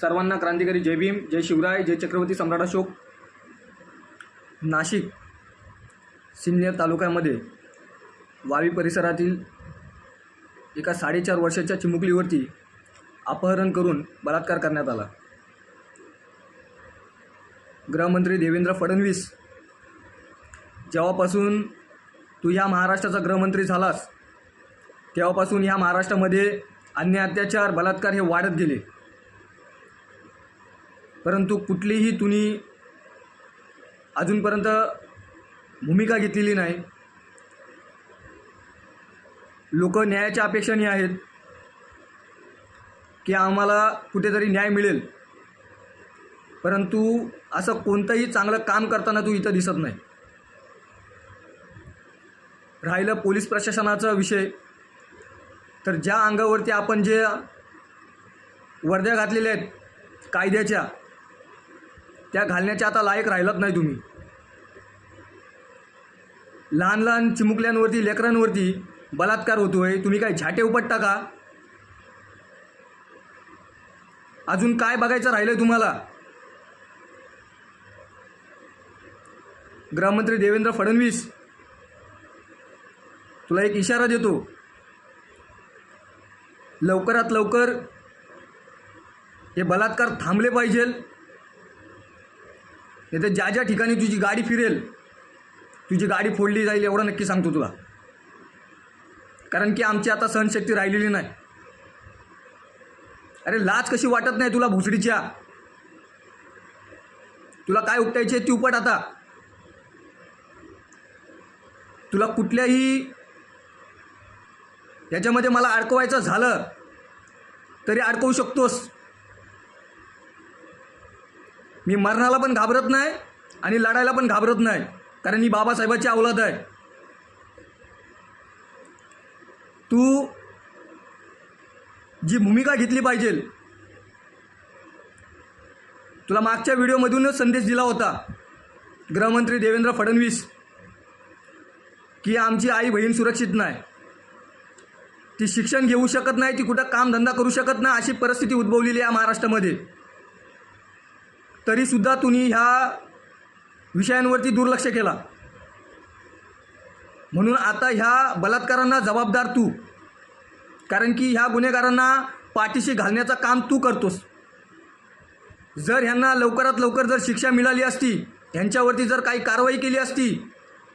सर्वांना क्रांतिकारी जय भीम जय शिवराय जय चक्रवर्ती सम्राट अशोक. नाशिक सिन्नर तालुक्यामध्ये वावी परिसरातील एका साडेचार वर्षाच्या चिमुकलीवरती अपहरण करून बलात्कार करण्यात आला. गृहमंत्री देवेंद्र फडणवीस जेव्हापासून तू ह्या महाराष्ट्राचा गृहमंत्री झालास तेव्हापासून ह्या महाराष्ट्रामध्ये अन्य अत्याचार बलात्कार हे वाढत गेले. परंतु कुठलीही तुम्ही अजूनपर्यंत भूमिका घेतलेली नाही. लोक न्यायाच्या अपेक्षाने आहेत की आम्हाला कुठेतरी न्याय मिळेल. परंतु असं कोणतंही चांगलं काम करताना तू इथं दिसत नाही. राहिलं पोलीस प्रशासनाचा विषय. तर ज्या अंगावरती आपण जे वर्द्या घातलेल्या आहेत कायद्याच्या त्या घालण्याच्या आता लायक राहिलात नाही तुम्ही. लहान लहान चिमुकल्यांवरती लेकरांवरती बलात्कार होतोय. तुम्ही काय झाटे उपटता का? अजून काय बघायचं राहिलंय तुम्हाला? गृहमंत्री देवेंद्र फडणवीस तुला एक इशारा देतो. लवकरात लवकर हे बलात्कार थांबले पाहिजेल. नाही तर ज्या ज्या ठिकाणी तुझी गाडी फिरेल तुझी गाडी फोडली जाईल एवढं नक्की सांगतो तुला. कारण की आमची आता सहनशक्ती राहिलेली नाही. अरे लाज कशी वाटत नाही तुला भुसडीच्या. तुला काय उपटायची आहे ती उपट आता. तुला कुठल्याही याच्यामध्ये मला अडकवायचं झालं तरी अडकवू शकतोस. मी मरणाला पण घाबरत नाही आणि लढायला पण घाबरत नाही. कारण मी बाबासाहेबाची अवलाद आहे. तू जी भूमिका घेतली पाहिजे तुला मागच्या व्हिडिओमधूनच संदेश दिला होता गृहमंत्री देवेंद्र फडणवीस की आमची आई बहीण सुरक्षित नाही. ती शिक्षण घेऊ शकत नाही ती कुठं कामधंदा करू शकत नाही अशी परिस्थिती उद्भवलेली आहे महाराष्ट्रामध्ये. तरीसुद्धा तुम्ही ह्या विषयांवरती दुर्लक्ष केला. म्हणून आता ह्या बलात्कारांना जबाबदार तू. कारण की ह्या गुन्हेगारांना पाठीशी घालण्याचं काम तू करतोस. जर ह्यांना लवकरात लवकर जर शिक्षा मिळाली असती ह्यांच्यावरती जर काही कारवाई केली असती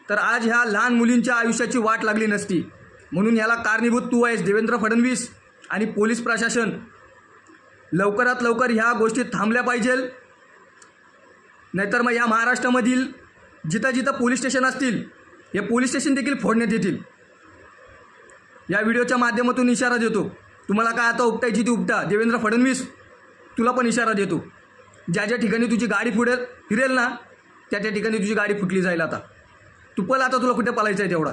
तर आज ह्या लहान मुलींच्या आयुष्याची वाट लागली नसती. म्हणून ह्याला कारणीभूत तू आहेस देवेंद्र फडणवीस आणि पोलीस प्रशासन. लवकरात लवकर ह्या गोष्टी थांबल्या पाहिजेल. नाहीतर मग या महाराष्ट्रामधील जिथं जिथं पोलीस स्टेशन असतील हे पोलीस स्टेशन देखील फोडण्यात येतील. या व्हिडिओच्या माध्यमातून इशारा देतो. तुम्हाला काय आता उपटायची ती उपटा. देवेंद्र फडणवीस तुला पण इशारा देतो. ज्या ज्या ठिकाणी तुझी गाडी फुडेल फिरेल ना त्या त्या ठिकाणी तुझी गाडी फुटली जाईल आता. तू पल आता तुला कुठे पलायचं आहे तेवढा.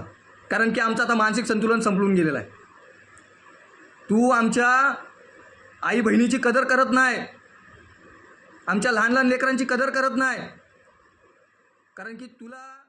कारण की आमचं आता मानसिक संतुलन संपलून गेलेलं आहे. तू आमच्या आई बहिणीची कदर करत नाही. आमच्या लहान लहान लेकरांची कदर करत नाही. कारण की तुला